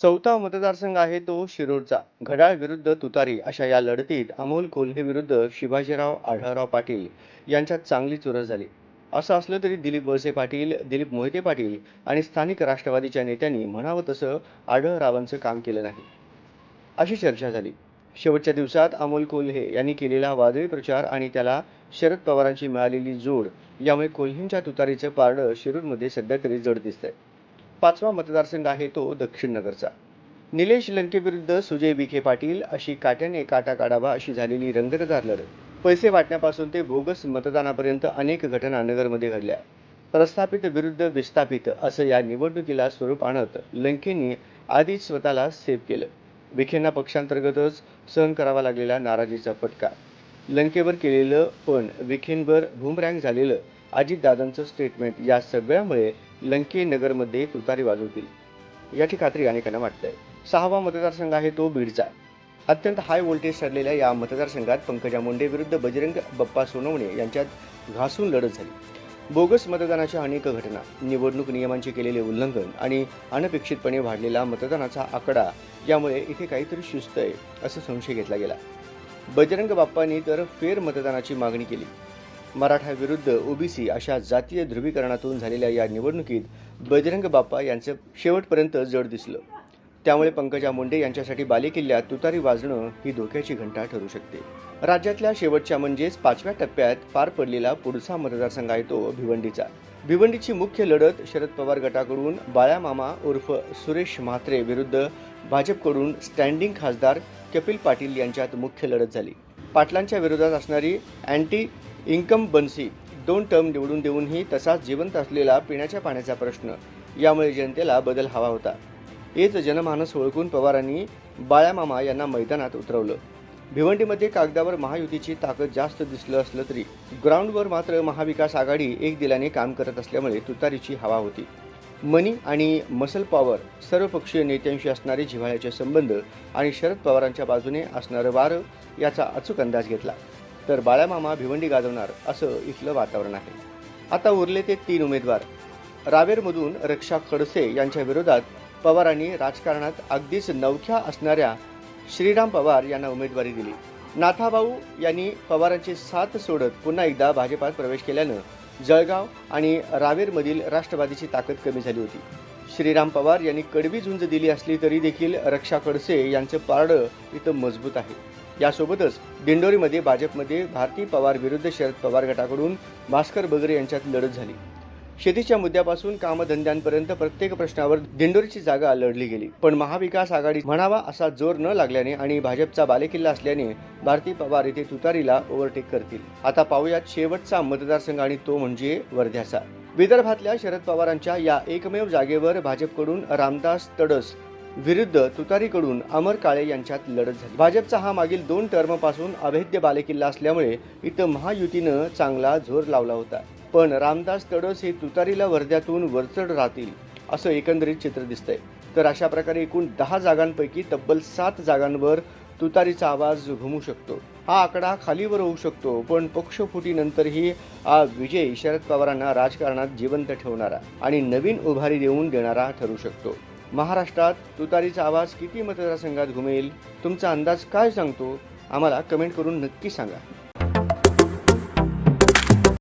चौथा मतदारसंघ आहे तो शिरूरचा घड्याळ विरुद्ध तुतारी अशा या लढतीत अमोल कोल्हे विरुद्ध शिवाजीराव आढळराव पाटील यांच्यात चांगली चुरस झाली. असं असलं तरी दिलीप वळसे पाटील दिलीप मोहिते पाटील आणि स्थानिक राष्ट्रवादीच्या नेत्यांनी म्हणावं तसं आढळरावांचं काम केलं नाही. अशी चर्चा झाली. शेवटच्या दिवसात अमोल कोल्हे यांनी केलेला वादळी प्रचार आणि त्याला शरद पवारांची मिळालेली जोड यामुळे कोल्हेंच्या तुतारीचं पारडं शिरूरमध्ये सध्या तरी जड दिसतंय. पाचवा मतदारसंघ आहे तो दक्षिण नगरचा. निलेश लंकेविरुद्ध सुजय विखे पाटील अशी काट्याने काटा काढावा अशी झालेली रंगतदार लढत. पैसे वाटण्यापासून ते बोगस मतदानापर्यंत अनेक घटना नगरमध्ये घडल्या. प्रस्थापित विरुद्ध विस्थापित असं या निवडणुकीला स्वरूप आणत लंकेंनी आधीच स्वतःला सेव्ह केलं. विखेंना पक्षांतर्गतच सहन करावा लागलेला नाराजीचा फटका. लंकेवर केलेलं पण विखेंवर भूमरँग झालेलं अजितदादांचं स्टेटमेंट या सगळ्यामुळे लंके नगरमध्ये तुतारी वाजवतील. याची खात्री अनेकांना वाटतंय. सहावा मतदारसंघ आहे तो बीडचा. अत्यंत हाय व्होल्टेज ठरलेल्या या मतदारसंघात पंकजा मुंडे विरुद्ध बजरंग बप्पा सोनवणे यांच्यात घासून लढत झाली. बोगस मतदानाच्या अनेक घटना निवडणूक नियमांचे केलेले उल्लंघन आणि अनपेक्षितपणे वाढलेला मतदानाचा आकडा यामुळे इथे काहीतरी शिस्त आहे असं संशय घेतला गेला. बजरंग बाप्पांनी तर फेर मतदानाची मागणी केली. मराठा विरुद्ध ओबीसी अशा जातीय ध्रुवीकरणातून झालेल्या या निवडणुकीत बजरंग बाप्पा यांचं शेवटपर्यंत जड दिसलं. त्यामुळे पंकजा मुंडे यांच्यासाठी बालेकिल्ल्यात तुतारी वाजणं ही धोक्याची घंटा ठरू शकते. राज्यातल्या शेवटच्या म्हणजेच पाचव्या टप्प्यात पार पडलेला पुढचा मतदारसंघ आहे तो भिवंडीचा. भिवंडीची मुख्य लढत शरद पवार गटाकडून बाळामामा उर्फ सुरेश म्हात्रे विरुद्ध भाजपकडून स्टँडिंग खासदार कपिल पाटील यांच्यात मुख्य लढत झाली. पाटलांच्या विरोधात असणारी अँटी इन्कम बन्सी दोन टर्म निवडून देऊनही तसाच जिवंत असलेला पिण्याच्या पाण्याचा प्रश्न. यामुळे जनतेला बदल हवा होता. हेच जनमानस ओळखून पवारांनी बाळ्यामामा यांना मैदानात उतरवलं. भिवंडीमध्ये कागदावर महायुतीची ताकद जास्त दिसलं असलं तरी ग्राउंडवर मात्र महाविकास आघाडी एक दिलाने काम करत असल्यामुळे तुतारीची हवा होती. मनी आणि मसल पॉवर सर्वपक्षीय नेत्यांशी असणारे जिव्हाळ्याचे संबंध आणि शरद पवारांच्या बाजूने असणारं वारं याचा अचूक अंदाज घेतला. तर बाळामामा भिवंडी गाजवणार असं इथलं वातावरण आहे. आता उरले ते तीन उमेदवार. रावेरमधून रक्षा खडसे यांच्या विरोधात पवारांनी राजकारणात अगदीच नवख्या असणाऱ्या श्रीराम पवार यांना उमेदवारी दिली. नाथाभाऊ यांनी पवारांची साथ सोडत पुन्हा एकदा भाजपात प्रवेश केल्यानं जळगाव आणि रावेरमधील राष्ट्रवादीची ताकद कमी झाली होती. श्रीराम पवार यांनी कडवी झुंज दिली असली तरी देखील रक्षा खडसे यांचं पारडं इथं मजबूत आहे. यासोबतच दिंडोरीमध्ये भाजपमध्ये भारती पवार विरुद्ध शरद पवार गटाकडून भास्कर बगरे यांच्यात लढत झाली. शेतीच्या मुद्द्यापासून कामधंद्यांपर्यंत प्रत्येक प्रश्नावर दिंडोरीची जागा लढली गेली. पण महाविकास आघाडी म्हणावा असा जोर न लागल्याने आणि भाजपचा बालेकिल्ला असल्याने भारती पवार येथे तुतारीला ओव्हरटेक करतील. आता पाहूयात शेवटचा मतदारसंघ आणि तो म्हणजे वर्ध्याचा. विदर्भातल्या शरद पवारांच्या या एकमेव जागेवर भाजपकडून रामदास तडस विरुद्ध तुतारीकडून अमर काळे यांच्यात लढत झाली. भाजपचा हा मागील दोन टर्मपासून अभेद्य बालेकिल्ला असल्यामुळे इथं महायुतीनं चांगला जोर लावला होता. पण रामदास तडस हे तुतारीला वर्ध्यातून वरचढ राहतील असं एकंदरीत चित्र दिसतंय. तर अशा प्रकारे एकूण दहा जागांपैकी तब्बल सात जागांवर तुतारीचा आवाज घुमू शकतो. हा आकडा खालीवर होऊ शकतो पण पक्षफुटीनंतरही हा विजय शरद पवारांना राजकारणात जिवंत ठेवणारा आणि नवीन उभारी देऊन देणारा ठरू शकतो. महाराष्ट्रात तुतारीचा आवाज किती मतदारसंघात घुमेल? तुमचा अंदाज काय सांगतो? आम्हाला कमेंट करून नक्की सांगा.